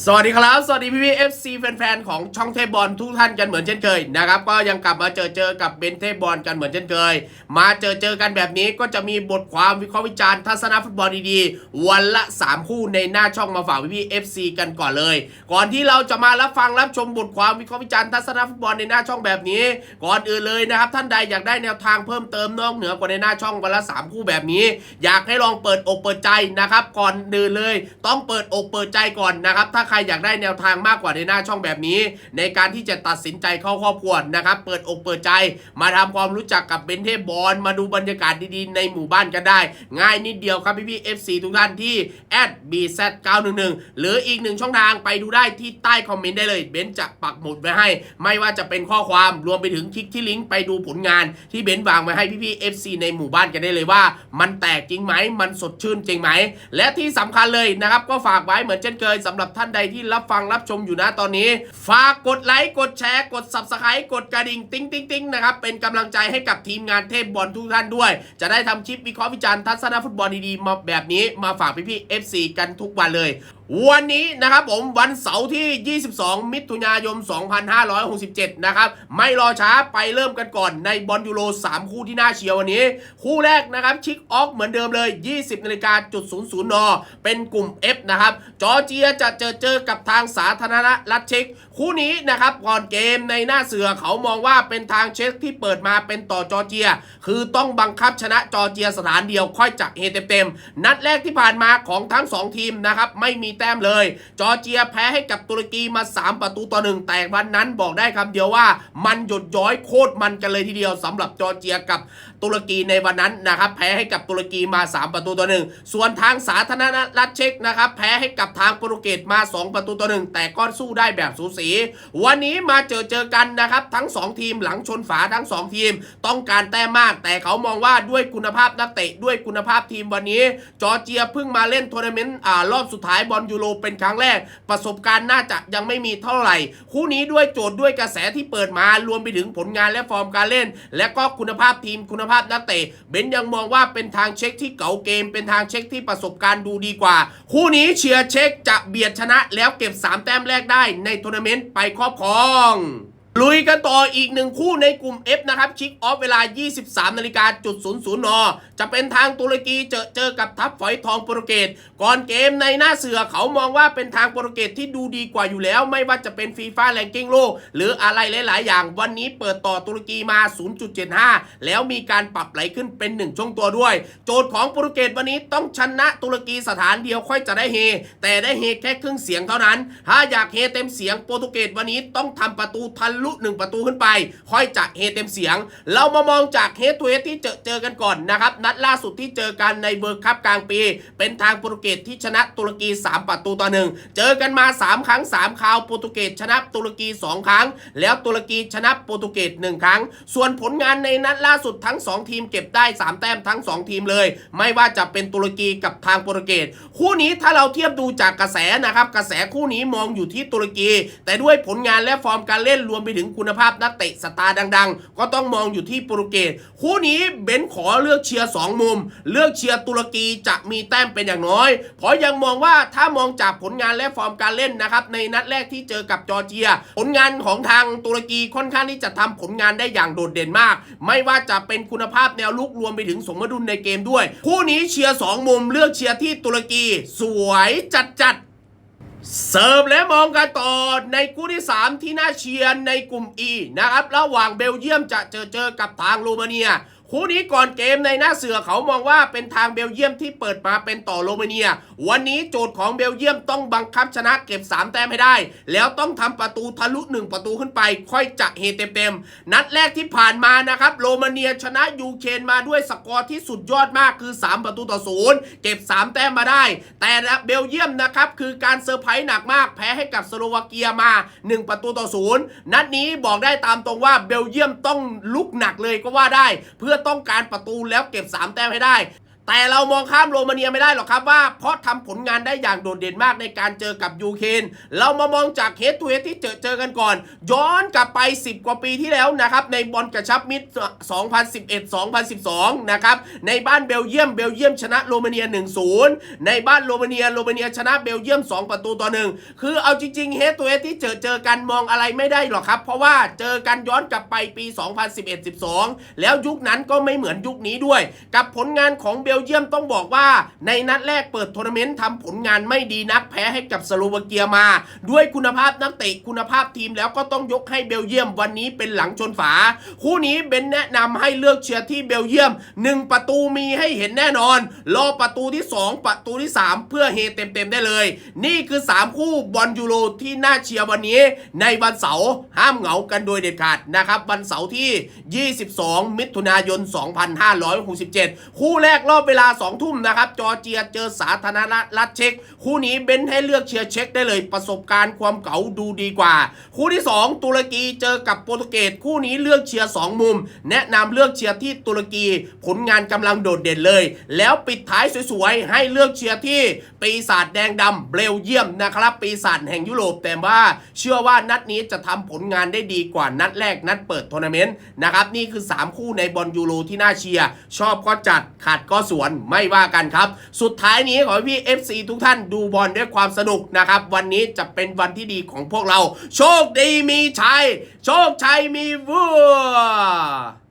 สวัสดีครับ สวัสดีพี่พี่เอฟซีแฟนๆ ของช่องเทพบอลทุกท่านกันเหมือนเช่นเคยนะครับ ก็ยังกลับมาเจอเจอกับเบนเทพบอลกันเหมือนเช่นเคย มาเจอเจอกันแบบนี้ก็จะมีบทความวิเคราะห์วิจารณ์ทัศนฟุตบอลดีๆ วันละ 3 คู่ในหน้าช่องมาฝากพี่พี่เอฟซีกันก่อนเลย ก่อนที่เราจะมารับฟังรับชมบทความวิเคราะห์วิจารณ์ทัศนฟุตบอลในหน้าช่องแบบนี้ ก่อนอื่นเลยนะครับท่านใดอยากได้แนวทางเพิ่มเติมนอกเหนือกว่าในหน้าช่องวันละ 3 คู่แบบนี้ อยากให้ลองเปิดอกเปิดใจนะครับ ก่อนอื่นเลย ต้องเปิดอกเปิดใจก่อนนะครับถ้าใครอยากได้แนวทางมากกว่าในหน้าช่องแบบนี้ ในการที่จะตัดสินใจเข้าครอบครัวนะครับ เปิดอกเปิดใจ มาทำความรู้จักกับเบนเทบอลมาดูบรรยากาศดีๆ ในหมู่บ้านกันได้ ง่ายนิดเดียวครับพี่พี่ๆ FC ทุกท่านที่ @bz911 หรืออีกหนึ่งช่องทางไปดูได้ที่ใต้คอมเมนต์ได้เลยเบนจะปักหมุดไว้ให้ ไม่ว่าจะเป็นข้อความรวมไปถึงคลิกที่ลิงก์ไปดูผลงานที่เบนวางไว้ให้พี่พี่ๆ FC ในหมู่บ้านกันได้เลยว่า มันแตกจริงไหมมันสดชื่นจริงไหมและที่สำคัญเลยนะครับก็ฝากไว้เหมือนเช่นเคยสำหรับท่านใดที่รับฟังรับชมอยู่นะตอนนี้ ฝากกดไลค์กดแชร์กด subscribe กดกระดิ่งติ๊งติ๊งติ๊งนะครับเป็นกำลังใจให้กับทีมงานเทพบอลทุกท่านด้วย จะได้ทำคลิปวิเคราะห์วิจารณ์ทัศนฟุตบอลดีๆมาแบบนี้มาฝากพี่ๆ FC กันทุกวันเลย วันนี้นะครับผมวันเสาร์ที่ 22 มิถุนายน 2567 นะครับ ไม่รอช้าไปเริ่มกันก่อนในบอลยูโร 3 คู่ที่น่าเชียร์วันนี้ คู่แรกนะครับชิกออฟเหมือนเดิมเลย 20นาฬิกาจุด00นเป็นกลุ่ม F นะครับ จอร์เจียจะเจอเจอกับทางสาธารณรัฐเช็กคู่นี้นะครับก่อนเกมในหน้าเสือเขามองว่าเป็นทางเช็กที่เปิดมาเป็นต่อจอร์เจีย คือต้องบังคับชนะจอร์เจียสถานเดียวค่อยจัเฮเต็มๆนัดแรกที่ผ่านมาของทั้ง 2 ทีมนะครับไม่มีแต้มเลย จอร์เจียแพ้ให้กับตุรกีมา 3 ประตูต่อหนึ่งแต่วันนั้นบอกได้คำเดียวว่า มันหยดย้อยโคตรมันกันเลยทีเดียวสำหรับจอร์เจียกับตุรกีในวันนั้นนะครับแพ้ให้กับตุรกีมา 3 ประตูต่อหนึ่งส่วนทางสาธารณรัฐเช็กนะครับแพ้ให้กับทางโปรตุเกสมา 2 ประตูต่อหนึ่งแต่ก็สู้ได้แบบสูสี วันนี้มาเจอเจอกันนะครับทั้ง 2 ทีมหลังชนฝาทั้ง 2 ทีม ต้องการแต้มมาก แต่เขามองว่าด้วยคุณภาพนักเตะด้วยคุณภาพทีมวันนี้ จอร์เจียเพิ่งมาเล่นทัวร์นาเมนต์รอบสุดท้ายบอลยูโรเป็นครั้งแรก ประสบการณ์น่าจะยังไม่มีเท่าไหร่ คู่นี้ด้วยโจทย์ด้วยกระแสที่เปิดมารวมไปถึงผลงานและฟอร์มการเล่น และก็คุณภาพทีมคุณภาพนักเตะเบนยังมองว่าเป็นทางเช็คที่เก่าเกม เป็นทางเช็คที่ประสบการณ์ดูดีกว่า คู่นี้เชียร์เช็คจะเบียดชนะแล้วเก็บ 3 แต้มแรกได้ในทัวร์นาเมนต์ไปครอบครอง ลุยกันต่ออีกหนึ่งคู่ในกลุ่ม F นะครับ ชิกออฟเวลา 23นาฬิกาจุด00นจะเป็นทางตุรกีเจอเจอกับทัพฝอยทองโปรตุเกสก่อนเกมในหน้าเสือเขามองว่าเป็นทางโปรตุเกสที่ดูดีกว่าอยู่แล้ว ไม่ว่าจะเป็นฟีฟ่าแรงกิ้งโลก หรืออะไรหลาย ๆ อย่าง วันนี้เปิดต่อตุรกีมา 0.75 แล้วมีการปรับไหลขึ้นเป็น 1 ช่วงตัวด้วย โจทย์ของโปรตุเกสวันนี้ต้องชนะตุรกีสถานเดียวค่อยจะได้เฮ แต่ได้เฮแค่ครึ่งเสียงเท่านั้น ถ้าอยากเฮเต็มเสียงโปรตุเกสวันนี้ต้องทำประตูทะลุหนึ่งประตูขึ้นไป ค่อยจะเฮเต็มเสียง เรามามองจากเฮตัวเฮที่เจอเจอกันก่อนนะครับ นัดล่าสุดที่เจอกันในเวิร์คคัพกลางปี เป็นทางโปรตุเกสที่ชนะตุรกี 3 ประตูต่อหนึ่งเจอกันมา 3 ครั้ง 3 คราวโปรตุเกสชนะตุรกี 2 ครั้ง แล้วตุรกีชนะโปรตุเกส1ครั้ง ส่วนผลงานในนัดล่าสุดทั้ง 2 ทีมเก็บได้ 3 แต้มทั้ง 2 ทีมเลย ไม่ว่าจะเป็นตุรกีกับทางโปรตุเกสคู่นี้ถ้าเราเทียบดูจากกระแสนะครับกระแสคู่นี้มองอยู่ที่ตุรกี แต่ด้วยผลงานและฟอร์มการเล่นรวมไปถึงคุณภาพนักเตะสตาร์ดัง ๆ ก็ต้องมองอยู่ที่โปรตุเกสคู่นี้เบนขอเลือกเชียร์สองมุม เลือกเชียร์ตุรกีจะมีแต้มเป็นอย่างน้อย เพราะยังมองว่าถ้ามองจากผลงานและฟอร์มการเล่นนะครับในนัดแรกที่เจอกับจอร์เจีย ผลงานของทางตุรกีค่อนข้างที่จะทำผลงานได้อย่างโดดเด่นมาก ไม่ว่าจะเป็นคุณภาพแนวลุกรวมไปถึงสมดุลในเกมด้วย คู่นี้เชียร์สองมุมเลือกเชียร์ที่ตุรกี สวยจัดจัด เสิร์ฟและมองกันต่อในคู่ที่ 3 ที่น่าเชียร์ในกลุ่ม E นะครับ ระหว่างเบลเยียมจะเจอเจอกับทางโรมาเนีย คู่นี้ก่อนเกมในหน้าเสือเขามองว่าเป็นทางเบลเยียมที่เปิดมาเป็นต่อโรมาเนีย วันนี้โจทย์ของเบลเยียมต้องบังคับชนะเก็บ 3 แต้มให้ได้ แล้วต้องทำประตูทะลุ 1 ประตูขึ้นไป ค่อยจะเฮเต็มๆนัดแรกที่ผ่านมานะครับโรมาเนียชนะยูเครนมาด้วยสกอร์ที่สุดยอดมากคือ 3 ประตูต่อศูนย์เก็บ 3 แต้มมาได้ แต่เบลเยียมนะครับคือการเซอร์ไพรส์หนักมากแพ้ให้กับสโลวาเกียมา 1 ประตูต่อศูนย์นัดนี้บอกได้ตามตรงว่าเบลเยียมต้องลุกหนักเลยก็ว่าได้ เพื่อต้องการประตูแล้วเก็บ 3 แต้มให้ได้ แต่เรามองข้ามโรมาเนียไม่ได้หรอกครับว่าเพราะทำผลงานได้อย่างโดดเด่นมากในการเจอกับยูเครนเรามามองจากเฮดทูเฮดที่เจอเจอกันก่อน ย้อนกลับไป 10 กว่าปีที่แล้วนะครับในบอลกระชับมิตร 2011-2012 นะครับในบ้านเบลเยียมเบลเยียมชนะโรมาเนีย 1-0 ในบ้านโรมาเนียโรมาเนียชนะเบลเยียม 2 ประตูต่อหนึ่งคือเอาจริงๆเฮดทูเฮดที่เจอเจอกันมองอะไรไม่ได้หรอกครับ เพราะว่าเจอกันย้อนกลับไปปี 2011-12 แล้วยุคนั้นก็ไม่เหมือนยุคนี้ด้วย กับผลงานของเบลเยียมต้องบอกว่า ในนัดแรกเปิดทัวร์นาเมนต์ทำผลงานไม่ดีนักแพ้ให้กับสโลวาเกียมา ด้วยคุณภาพนักเตะคุณภาพทีมแล้วก็ต้องยกให้เบลเยียมวันนี้เป็นหลังชนฝา คู่นี้เบนแนะนำให้เลือกเชียร์ที่เบลเยียม 1 ประตูมีให้เห็นแน่นอน รอประตูที่ 2 ประตูที่ 3 เพื่อเฮเต็มๆได้เลย นี่คือ 3 คู่บอลยูโรที่น่าเชียร์วันนี้ ในวันเสาร์ห้ามเหงากันโดยเด็ดขาดนะครับวันเสาร์ที่ 22 มิถุนายน 2567 คู่แรกรอบเวลา2ทุ่มนะครับ จอร์เจียเจอสาธารณรัฐเช็กคู่นี้เบนให้เลือกเชียร์เช็กได้เลย ประสบการณ์ความเก๋าดูดีกว่า คู่ที่ 2 ตุรกีเจอกับโปรตุเกสคู่นี้เลือกเชียร์2มุม แนะนำเลือกเชียร์ที่ตุรกีผลงานกำลังโดดเด่นเลย แล้วปิดท้ายสวยๆ ให้เลือกเชียร์ที่ปีศาจแดงดำเบลเยียมนะครับปีศาจแห่งยุโรปแต่ว่าเชื่อว่านัดนี้จะทำผลงานได้ดีกว่านัดแรกนัดเปิดทัวร์นาเมนต์นะครับนี่คือ 3 คู่ในบอลยูโรที่น่าเชียร์ชอบก็จัดขาดก็สวนไม่ว่ากันครับ สุดท้ายนี้ขอให้พี่ FC ทุกท่านดูบอลด้วยความสนุกนะครับ วันนี้จะเป็นวันที่ดีของพวกเรา โชคดีมีชัย โชคชัยมีวัว